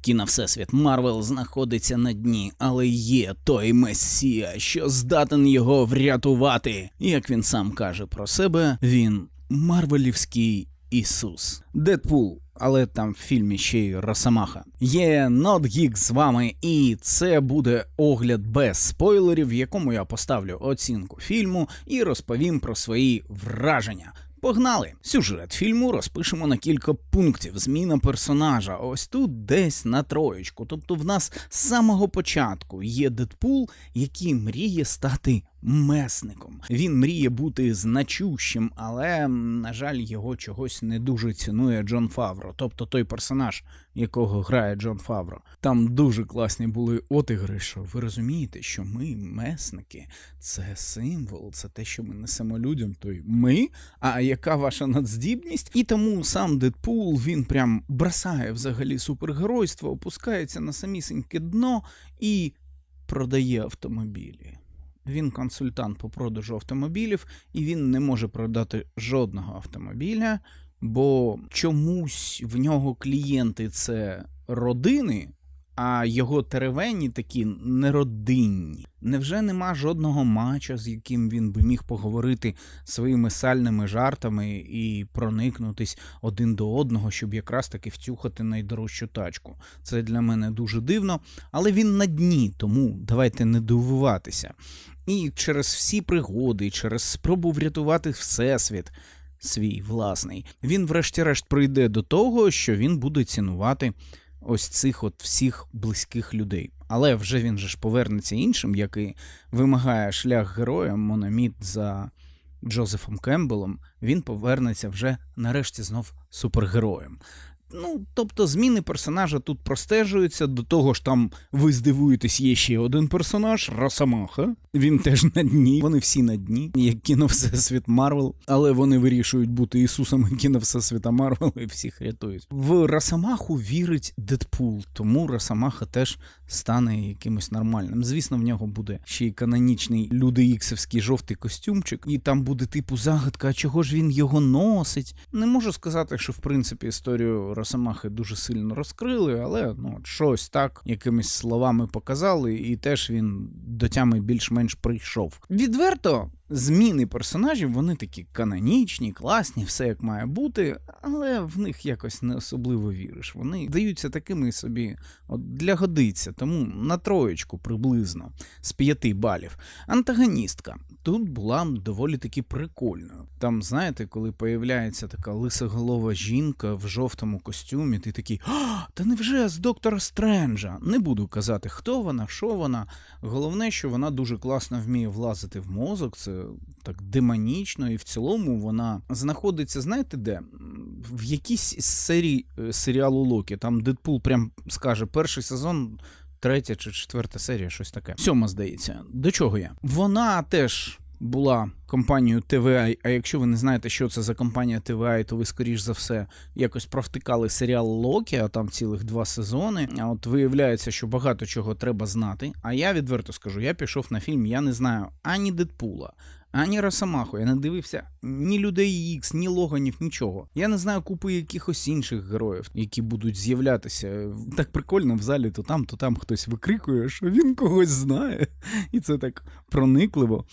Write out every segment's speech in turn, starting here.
Кіно Всесвіт Марвел знаходиться на дні, але є той месія, що здатен його врятувати. Як він сам каже про себе, він Марвелівський Ісус. Дедпул. Але там в фільмі ще й Росомаха. Є NotGeek з вами, і це буде огляд без спойлерів, в якому я поставлю оцінку фільму і розповім про свої враження. Погнали! Сюжет фільму розпишемо на кілька пунктів. Зміна персонажа. Ось тут десь на троєчку. Тобто, в нас з самого початку є Дедпул, який мріє стати месником. Він мріє бути значущим, але, на жаль, його чогось не дуже цінує Джон Фавро, тобто той персонаж, якого грає Джон Фавро. Там дуже класні були отигри, що ви розумієте, що ми месники, це символ, це те, що ми несемо людям. То й ми. А яка ваша надздібність? І тому сам Дедпул він прям бросає взагалі супергеройство, опускається на самісіньке дно і продає автомобілі. Він консультант по продажу автомобілів, і він не може продати жодного автомобіля, бо чомусь в нього клієнти це родини, а його теревені такі неродинні. Невже нема жодного мача, з яким він би міг поговорити своїми сальними жартами і проникнутись один до одного, щоб якраз таки втюхати найдорожчу тачку? Це для мене дуже дивно, але він на дні, тому давайте не дивуватися. І через всі пригоди, через спробу врятувати всесвіт. Свій власний, він, врешті-решт, прийде до того, що він буде цінувати ось цих от всіх близьких людей. Але вже він же ж повернеться іншим, який вимагає шлях героя Мономіт за Джозефом Кембелом. Він повернеться вже нарешті знов супергероєм. Ну, тобто зміни персонажа тут простежуються. До того ж, там ви здивуєтесь, є ще один персонаж Росомаха. Він теж на дні. Вони всі на дні, як кіно Всесвіт Марвел, але вони вирішують бути Ісусами кіно Всесвіта Марвел і всіх рятують. В Росомаху вірить Дедпул, тому Росомаха теж стане якимось нормальним. Звісно, в нього буде ще й канонічний люди іксовський жовтий костюмчик, і там буде типу загадка, а чого ж він його носить. Не можу сказати, що в принципі історію Росомахи дуже сильно розкрили, але ну щось так якимись словами показали, і теж він до тями більш-менш прийшов. Відверто. Зміни персонажів, вони такі канонічні, класні, все як має бути, але в них якось не особливо віриш. Вони даються такими собі от для годиться, тому на троєчку приблизно з п'яти балів. Антагоністка тут була доволі таки прикольною. Там, знаєте, коли появляється така лисоголова жінка в жовтому костюмі, ти такий, та невже з доктора Стренджа? Не буду казати, хто вона, що вона. Головне, що вона дуже класно вміє влазити в мозок. Це так демонічно, і в цілому вона знаходиться, знаєте де? В якійсь із е, серіалу Локі. Там Дедпул прям скаже, перший сезон. Третя чи четверта серія, щось таке. Сьома, здається. До чого я? Вона теж була компанією TVI, а якщо ви не знаєте, що це за компанія TVI, то ви, скоріш за все, якось провтикали серіал Локі, а там цілих два сезони. А от виявляється, що багато чого треба знати. А я відверто скажу, я пішов на фільм, я не знаю ані Дедпула, ані Росомаху. Я не дивився ні людей Ікс, ні Логанів, нічого. Я не знаю купи якихось інших героїв, які будуть з'являтися. Так прикольно в залі, то там, то там хтось викрикує, що він когось знає. І це так проникливо.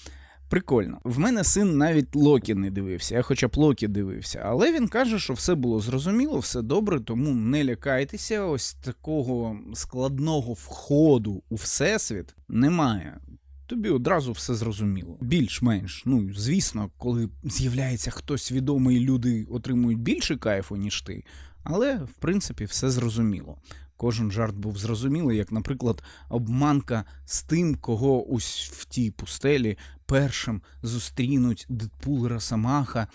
Прикольно. В мене син навіть Локі не дивився, я хоча б Локі дивився, але він каже, що все було зрозуміло, все добре, тому не лякайтеся. Ось такого складного входу у всесвіт немає. Тобі одразу все зрозуміло. Більш-менш. Ну, звісно, коли з'являється хтось відомий, люди отримують більше кайфу, ніж ти. Але, в принципі, все зрозуміло. Кожен жарт був зрозумілий, як, наприклад, обманка з тим, кого ось в тій пустелі першим зустрінуть Дедпул і Росомаха.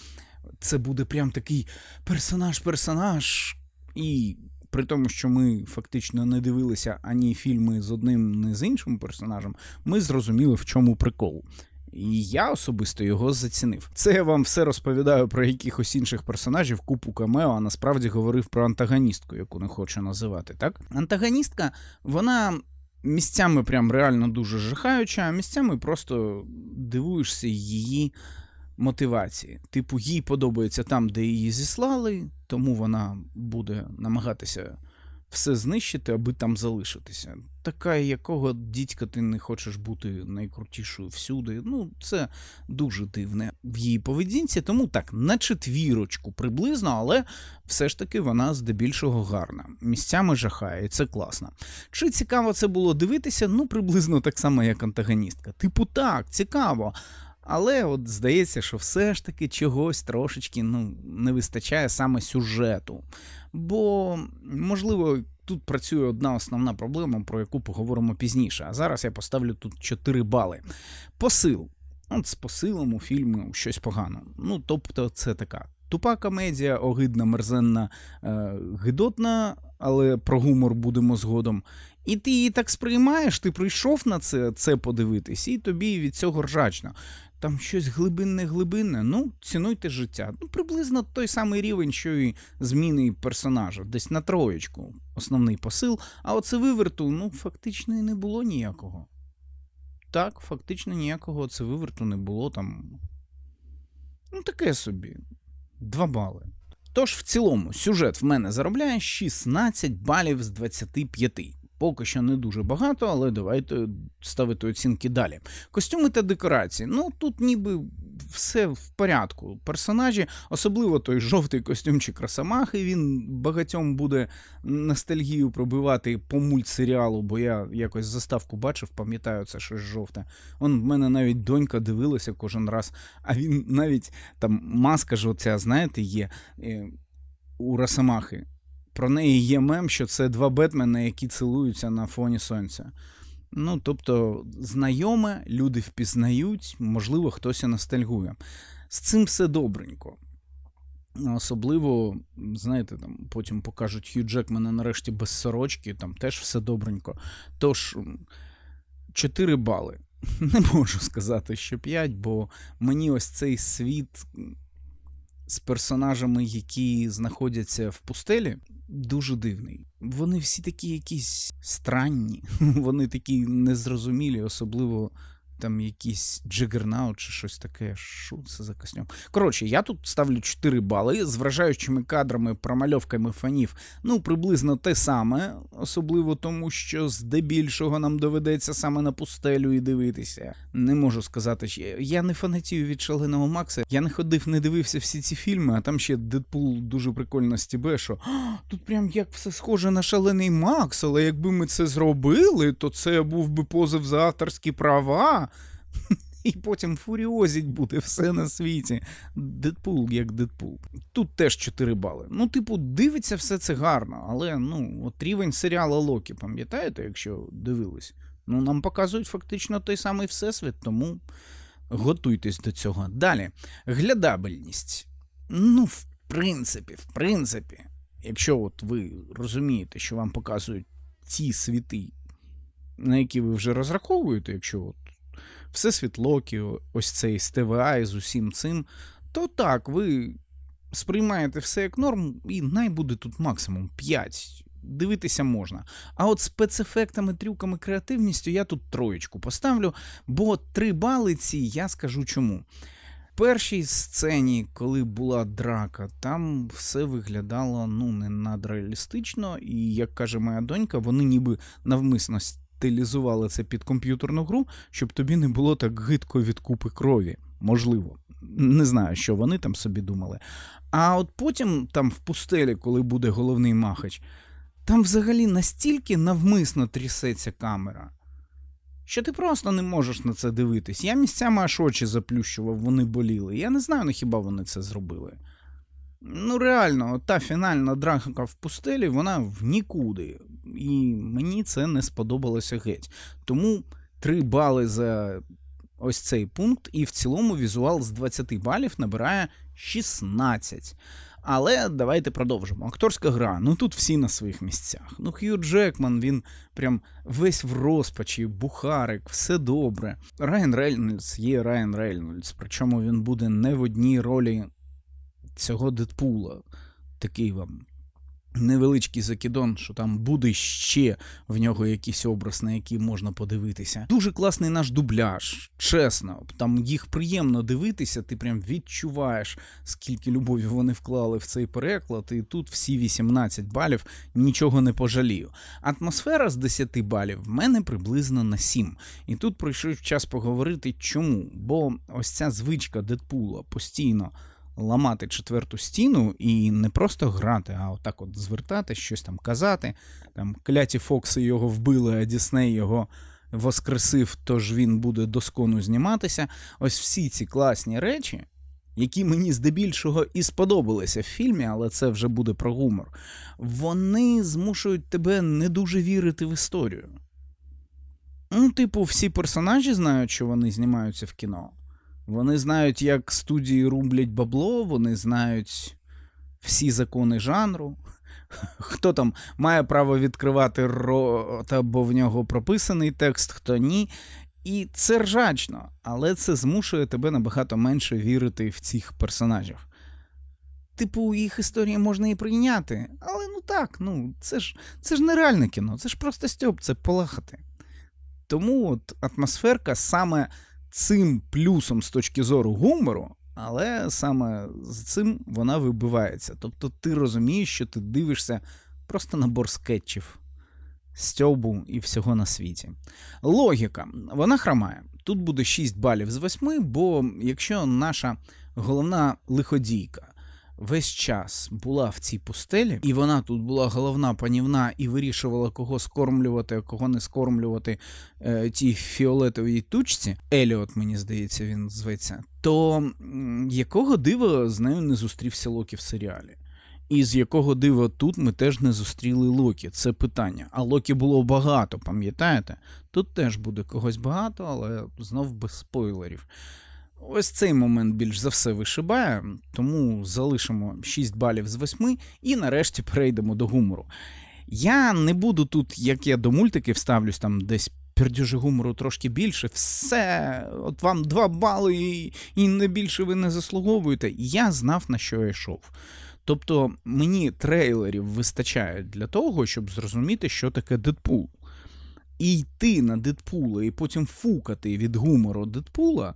Це буде прям такий персонаж-персонаж. І при тому, що ми фактично не дивилися ані фільми з одним, ні з іншим персонажем, ми зрозуміли, в чому прикол. І я особисто його зацінив. Це я вам все розповідаю про якихось інших персонажів, купу камео, а насправді говорив про антагоністку, яку не хочу називати. Так, антагоністка, вона місцями прям реально дуже жахаюча, а місцями просто дивуєшся її мотивації. Типу, їй подобається там, де її зіслали, тому вона буде намагатися все знищити, аби там залишитися. Така, якого дідька ти не хочеш бути найкрутішою всюди. Ну, це дуже дивне в її поведінці, тому так, на четвірочку приблизно, але все ж таки вона здебільшого гарна. Місцями жахає, і це класно. Чи цікаво це було дивитися? Ну, приблизно так само, як антагоністка. Типу, так, цікаво. Але от здається, що все ж таки чогось трошечки ну, не вистачає саме сюжету. Бо, можливо, тут працює одна основна проблема, про яку поговоримо пізніше. А зараз я поставлю тут 4 бали. Посил. От з посилом у фільмі щось погано. Ну, тобто, це така тупа комедія, огидна, мерзенна, е, гидотна, але про гумор будемо згодом. І ти її так сприймаєш, ти прийшов на це це подивитись, і тобі від цього ржачно. Там щось глибинне глибинне, ну, цінуйте життя. Ну, приблизно той самий рівень, що і зміни персонажа, десь на троєчку, основний посил, а оце виверту, ну, фактично і не було ніякого. Так, фактично ніякого це виверту не було там. Ну, таке собі. Два бали. Тож, в цілому, сюжет в мене заробляє 16 балів з 25. Поки що не дуже багато, але давайте ставити оцінки далі. Костюми та декорації. Ну тут ніби все в порядку. Персонажі, особливо той жовтий костюмчик Росомахи, він багатьом буде ностальгію пробивати по мультсеріалу, бо я якось заставку бачив, пам'ятаю, це щось жовте. Он в мене навіть донька дивилася кожен раз, а він навіть там маска ж оця, знаєте, є е, у Росомахи. Про неї є мем, що це два Бетмени, які цілуються на фоні сонця. Ну, тобто, знайоме, люди впізнають, можливо, хтось і ностальгує. З цим все добренько. Особливо, знаєте, там потім покажуть Хью Джекмена нарешті без сорочки, там теж все добренько. Тож, 4 бали. Не можу сказати, що 5, бо мені ось цей світ з персонажами, які знаходяться в пустелі, дуже дивний. Вони всі такі якісь странні, вони такі незрозумілі, особливо там якийсь джигернаут чи щось таке. Що це за костюм? Коротше, я тут ставлю 4 бали з вражаючими кадрами, промальовками фанів. Ну, приблизно те саме, особливо тому, що здебільшого нам доведеться саме на пустелю і дивитися. Не можу сказати, що я не фанатію від шаленого Макса. Я не ходив, не дивився всі ці фільми, а там ще Дедпул дуже прикольно стібе, що тут прям як все схоже на шалений Макс, але якби ми це зробили, то це був би позов за авторські права. І потім фуріозіть буде все на світі. Дедпул як Дедпул. Тут теж 4 бали. Ну, типу, дивиться все це гарно, але ну, от рівень серіалу Локі, пам'ятаєте, якщо дивились? Ну, нам показують фактично той самий всесвіт, тому готуйтесь до цього. Далі, глядабельність. Ну, в принципі, в принципі, якщо от ви розумієте, що вам показують ці світи, на які ви вже розраховуєте, якщо от Всесвіт Локі, ось цей з ТВА з усім цим, то так, ви сприймаєте все як норм, і най буде тут максимум 5. Дивитися можна. А от спецефектами, трюками, креативністю я тут троєчку поставлю, бо три бали ці я скажу чому. В першій сцені, коли була драка, там все виглядало ну, не надреалістично, і, як каже моя донька, вони ніби навмисно стилізували це під комп'ютерну гру, щоб тобі не було так гидко від купи крові. Можливо. Не знаю, що вони там собі думали. А от потім, там в пустелі, коли буде головний махач, там взагалі настільки навмисно трясеться камера, що ти просто не можеш на це дивитись. Я місцями аж очі заплющував, вони боліли. Я не знаю, ну хіба вони це зробили. Ну, реально, та фінальна драка в пустелі, вона в нікуди. І мені це не сподобалося геть. Тому 3 бали за ось цей пункт, і в цілому візуал з 20 балів набирає 16. Але давайте продовжимо. Акторська гра, ну тут всі на своїх місцях. Ну, Хью Джекман, він прям весь в розпачі, бухарик, все добре. Райан Рейнольдс є Райан Рейнольдс, причому він буде не в одній ролі цього Дедпула. Такий вам невеличкий закидон, що там буде ще в нього якийсь образ, на який можна подивитися. Дуже класний наш дубляж, чесно. Там їх приємно дивитися, ти прям відчуваєш, скільки любові вони вклали в цей переклад, і тут всі 18 балів нічого не пожалію. Атмосфера з 10 балів в мене приблизно на 7. І тут прийшов час поговорити, чому. Бо ось ця звичка Дедпула постійно ламати четверту стіну і не просто грати, а отак от звертати, щось там казати. Там кляті Фокси його вбили, а Дісней його воскресив, тож він буде доскону зніматися. Ось всі ці класні речі. Які мені здебільшого і сподобалися в фільмі, але це вже буде про гумор. Вони змушують тебе не дуже вірити в історію. Ну, типу, всі персонажі знають, що вони знімаються в кіно. Вони знають, як студії рублять бабло, вони знають всі закони жанру. Хто там має право відкривати рота, бо в нього прописаний текст, хто ні. І це ржачно, але це змушує тебе набагато менше вірити в цих персонажів. Типу, їх історії можна і прийняти, але ну так, ну це ж це ж не реальне кіно, це ж просто стьоп, це полахати. Тому от атмосферка саме цим плюсом з точки зору гумору, але саме з цим вона вибивається. Тобто ти розумієш, що ти дивишся просто набор скетчів, стьобу і всього на світі. Логіка, вона хромає. Тут буде 6 балів з 8, бо якщо наша головна лиходійка весь час була в цій пустелі, і вона тут була головна панівна і вирішувала, кого скормлювати, а кого не скормлювати е, тій фіолетовій тучці. Еліот, мені здається, він зветься. То якого дива з нею не зустрівся Локі в серіалі? І з якого дива тут ми теж не зустріли Локі? Це питання. А Локі було багато, пам'ятаєте? Тут теж буде когось багато, але знов без спойлерів. Ось цей момент більш за все вишибає, тому залишимо 6 балів з 8 і нарешті перейдемо до гумору. Я не буду тут, як я до мультиків ставлюсь, там десь пердюжі гумору трошки більше. Все, от вам 2 бали, і, і не більше ви не заслуговуєте. Я знав, на що я йшов. Тобто мені трейлерів вистачає для того, щоб зрозуміти, що таке Дедпул. І йти на Дедпула, і потім фукати від гумору Дедпула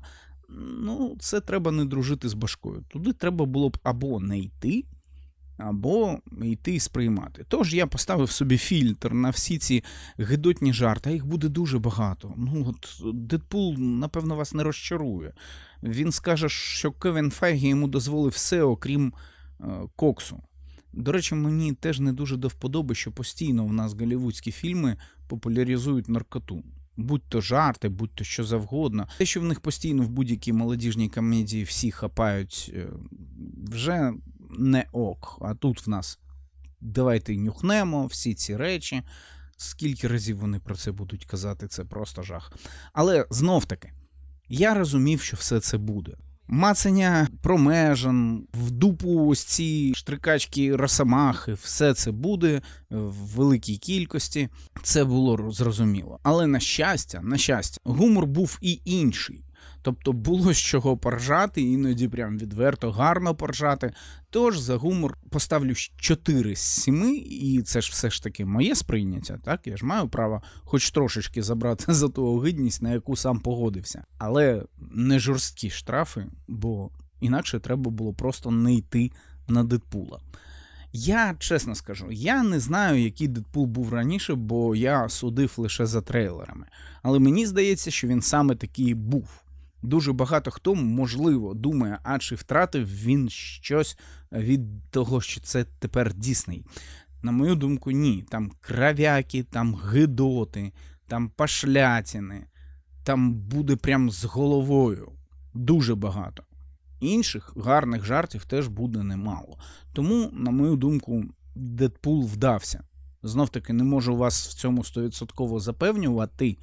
ну, це треба не дружити з башкою. Туди треба було б або не йти, або йти і сприймати. Тож я поставив собі фільтр на всі ці гидотні жарти, а їх буде дуже багато. Ну, от Дедпул, напевно, вас не розчарує. Він скаже, що Кевін Файгі йому дозволив все, окрім е, коксу. До речі, мені теж не дуже до вподоби, що постійно в нас голівудські фільми популяризують наркоту будь то жарти, будь то що завгодно. Те, що в них постійно в будь-якій молодіжній комедії всі хапають, е, вже не ок. А тут в нас давайте нюхнемо всі ці речі. Скільки разів вони про це будуть казати, це просто жах. Але знов таки, я розумів, що все це буде. Мацання промежан, в дупу ось ці штрикачки росомахи, все це буде в великій кількості. Це було зрозуміло. Але на щастя, на щастя, гумор був і інший. Тобто було з чого поржати, іноді прям відверто гарно поржати. Тож за гумор поставлю 4 з 7, і це ж все ж таки моє сприйняття. Так, я ж маю право хоч трошечки забрати за ту огидність, на яку сам погодився. Але не жорсткі штрафи, бо інакше треба було просто не йти на Дедпула. Я чесно скажу, я не знаю, який Дедпул був раніше, бо я судив лише за трейлерами. Але мені здається, що він саме такий був. Дуже багато хто, можливо, думає, а чи втратив він щось від того, що це тепер Дісней. На мою думку, ні. Там кравяки, там гидоти, там пашлятіни, там буде прям з головою. Дуже багато. Інших гарних жартів теж буде немало. Тому, на мою думку, Дедпул вдався. Знов таки не можу вас в цьому стовідсотково запевнювати,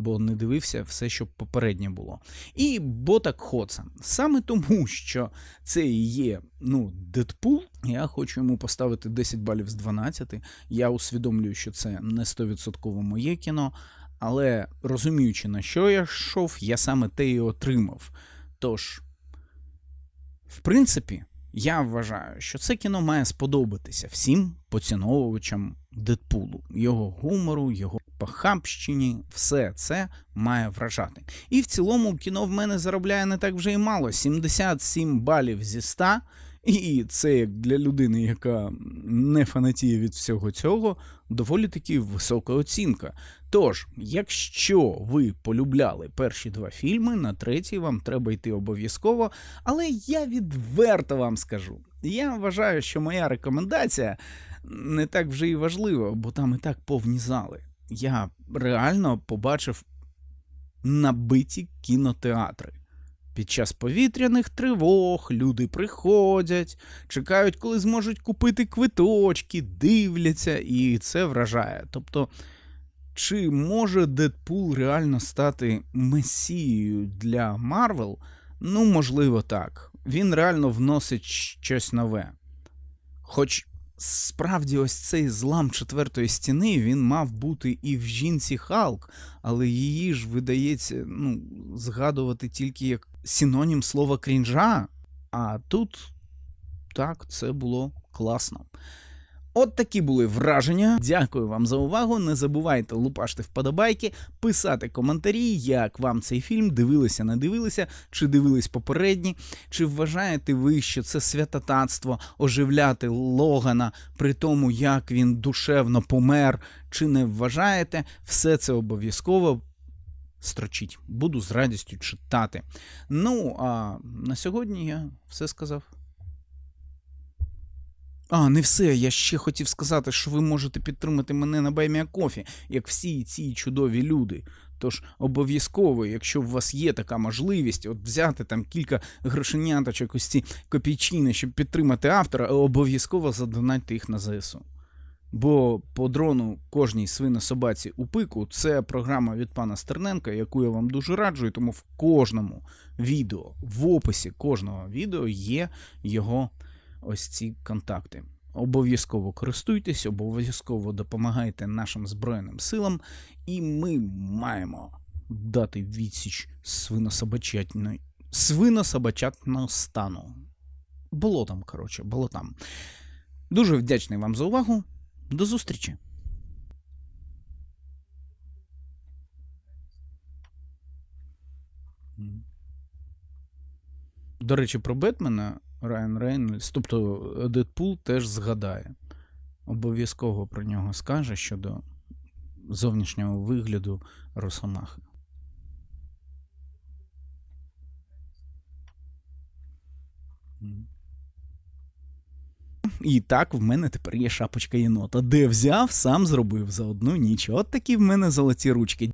бо не дивився все, що попереднє було. І Ботак Хоца. Саме тому, що це і є ну, Дедпул, я хочу йому поставити 10 балів з 12. Я усвідомлюю, що це не 100% моє кіно, але розуміючи, на що я йшов, я саме те і отримав. Тож, в принципі, Я вважаю, що це кіно має сподобатися всім поціновувачам Дедпулу, його гумору, його похабщині, все це має вражати. І в цілому кіно в мене заробляє не так вже й мало: 77 балів зі 100. І це як для людини, яка не фанатіє від всього цього, доволі таки висока оцінка. Тож, якщо ви полюбляли перші два фільми, на третій вам треба йти обов'язково. Але я відверто вам скажу. Я вважаю, що моя рекомендація не так вже і важлива, бо там і так повні зали. Я реально побачив набиті кінотеатри. Під час повітряних тривог люди приходять, чекають, коли зможуть купити квиточки, дивляться, і це вражає. Тобто, чи може Дедпул реально стати месією для Марвел? Ну, можливо, так. Він реально вносить щось нове. Хоч справді ось цей злам четвертої стіни він мав бути і в жінці Халк, але її ж видається ну, згадувати тільки як синонім слова крінжа. А тут так, це було класно. От такі були враження. Дякую вам за увагу. Не забувайте лупашти вподобайки, писати коментарі, як вам цей фільм дивилися, не дивилися, чи дивились попередні, чи вважаєте ви, що це святотатство оживляти Логана при тому, як він душевно помер, чи не вважаєте, все це обов'язково. Строчіть, буду з радістю читати. Ну, а на сьогодні я все сказав. А, не все. Я ще хотів сказати, що ви можете підтримати мене на Баймія Кофі, як всі ці чудові люди. Тож обов'язково, якщо у вас є така можливість, от взяти там кілька грошеняточок, ось ці копійчини, щоб підтримати автора, обов'язково задонатьте їх на ЗСУ. Бо по дрону кожній свинособаці у пику це програма від пана Стерненка, яку я вам дуже раджу, і тому в кожному відео, в описі кожного відео є його ось ці контакти. Обов'язково користуйтесь, обов'язково допомагайте нашим Збройним силам, і ми маємо дати відсіч свинособачатної свинособачатного стану. Було там, коротше, було там. Дуже вдячний вам за увагу. До зустрічі! До речі, про Бетмена Райан Рейнольдс, тобто Дедпул теж згадає. Обов'язково про нього скаже щодо зовнішнього вигляду Росомахи. І так, в мене тепер є шапочка єнота. Де взяв, сам зробив за одну ніч. От такі в мене золоті ручки.